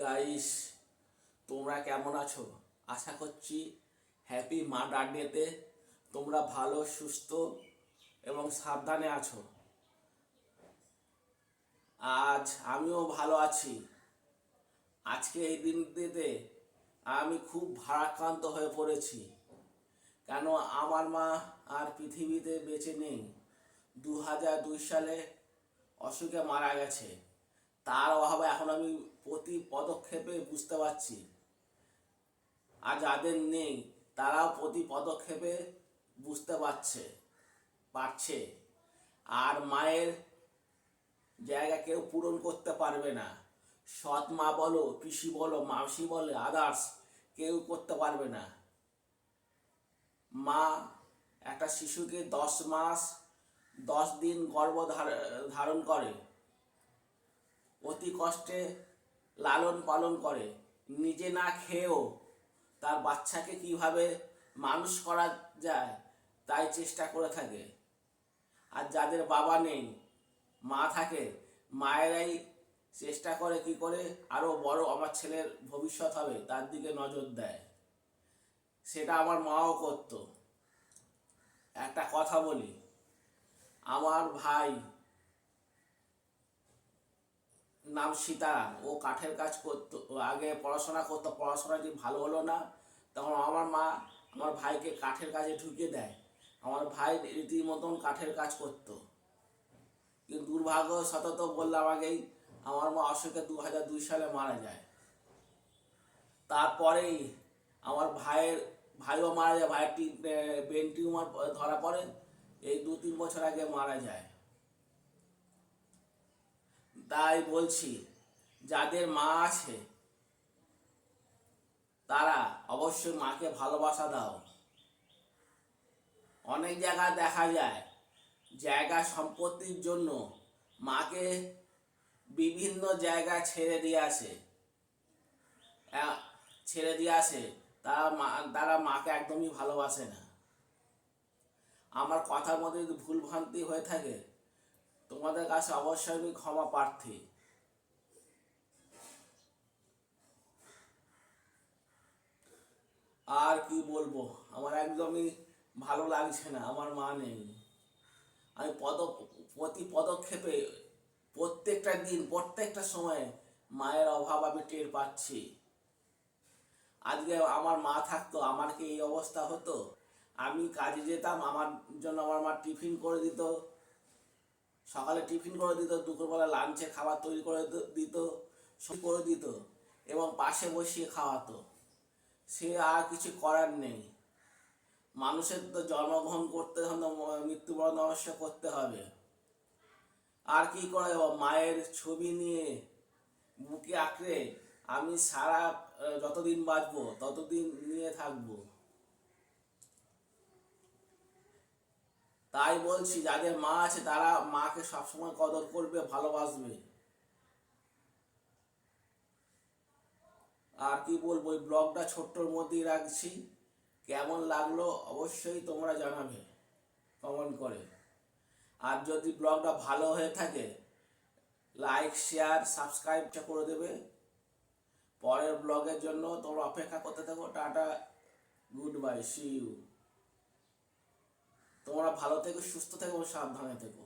Guys তোমরা কেমন আছো? আশা করছি হ্যাপি মাদার ডেতে তোমরা ভালো, সুস্থ এবং সাবধানে আছো। আজ আমিও ভালো আছি। আজকে এই দিনটিতে আমি খুব ভারাক্রান্ত হয়ে পড়েছি। কেন আমার মা আর পৃথিবীতে বেঁচে নেই। দু হাজার দুই সালে অসুখে মারা গেছে। তার অভাবে এখন আমি প্রতি পদক্ষেপে বুঝতে পারছি। আর যাদের নেই, তারাও প্রতি পদক্ষেপে বুঝতে পারছে পারছে। আর মায়ের জায়গা কেউ পূরণ করতে পারবে না। সৎ মা বলো, পিসি বলো, মাসি বলো আদার্স কেউ করতে পারবে না। মা, একটা শিশুকে দশ মাস, দশ দিন গর্ভ ধারণ করে। অতি কষ্টে লালন পালন করে। নিজে না খেয়েও তার বাচ্চাকে কীভাবে মানুষ করা যায় তাই চেষ্টা করে থাকে। আর যাদের বাবা নেই, মা থাকে, মায়েরাই চেষ্টা করে কি করে আরও বড় আমার ছেলের ভবিষ্যৎ হবে, তার দিকে নজর দেয়। সেটা আমার মাও করতো। একটা কথা বলি, আমার ভাই নাম সীতারাম ও কাঠের কাজ করতো, ও আগে পড়াশোনা করতো, পড়াশোনা যে ভালো হলো না, তখন আমার মা আমার ভাইকে কাঠের কাজে ঢুকিয়ে দেয়। আমার ভাই রীতিমতন কাঠের কাজ করতো। কিন্তু দুর্ভাগ্য সতত বললাম আগেই, আমার মা অসুখে দু হাজার দুই সালে মারা যায়। তারপরেই আমার ভাইয়ের, ভাইও মারা যায়, ভাইয়ের ব্রেন টিউমার ধরা পড়ে, এই দু তিন বছর আগে মারা যায়। তাই বলছি, যাদের মা আছে, তারা অবশ্যই মাকে ভালোবাসা দাও। অনেক জায়গায় দেখা যায়, জায়গা সম্পত্তির জন্য মাকে বিভিন্ন জায়গায় ছেড়ে দিয়ে আসে। ছেড়ে দিয়ে আসে, তারা মা, তারা মাকে একদমই ভালোবাসে না। আমার কথার মধ্যে যদি ভুল ভ্রান্তি হয়ে থাকে তোমাদের কাছে অবশ্যই আমি ক্ষমা প্রার্থী। আর কি বলব? আমার একদমই ভালো লাগছে না, আমার মা নেই। আমি পদ, প্রতি পদক্ষেপে প্রত্যেকটা দিন, প্রত্যেকটা সময় মায়ের অভাব আমি টের পাচ্ছি। আজকে আমার মা থাকতো, আমার কি এই অবস্থা হতো? আমি কাজে যেতাম, আমার জন্য আমার মা টিফিন করে দিত। সকালে টিফিন করে দিত, দুপুরবেলা লাঞ্চে খাবার তৈরি করে দিত করে দিত এবং পাশে বসিয়ে খাওয়াতো। সে আর কিছু করার নেই। মানুষের তো জন্মগ্রহণ করতে মৃত্যুবরণ অবশ্য করতে হবে। আর কি করে মায়ের ছবি নিয়ে বুকে আঁকড়ে আমি সারা যতদিন বাঁচবো ততদিন নিয়ে থাকব। তাই বলছি, যাদের মা আছে তারা মাকে সবসময় কদর করবে, ভালোবাসবে। আর কি বলব ওই ব্লগটা ছোট্টর মধ্যেই রাখছি। কেমন লাগল অবশ্যই তোমরা জানাবে কমেন্ট করে। আর যদি ব্লগটা ভালো হয়ে থাকে লাইক শেয়ার সাবস্ক্রাইবটা করে দেবে। পরের ব্লগের জন্য তোমরা অপেক্ষা করতে থাকো, tata good bye see you তোমরা ভালো থেকো সুস্থ থেকো সাবধানে থেকো।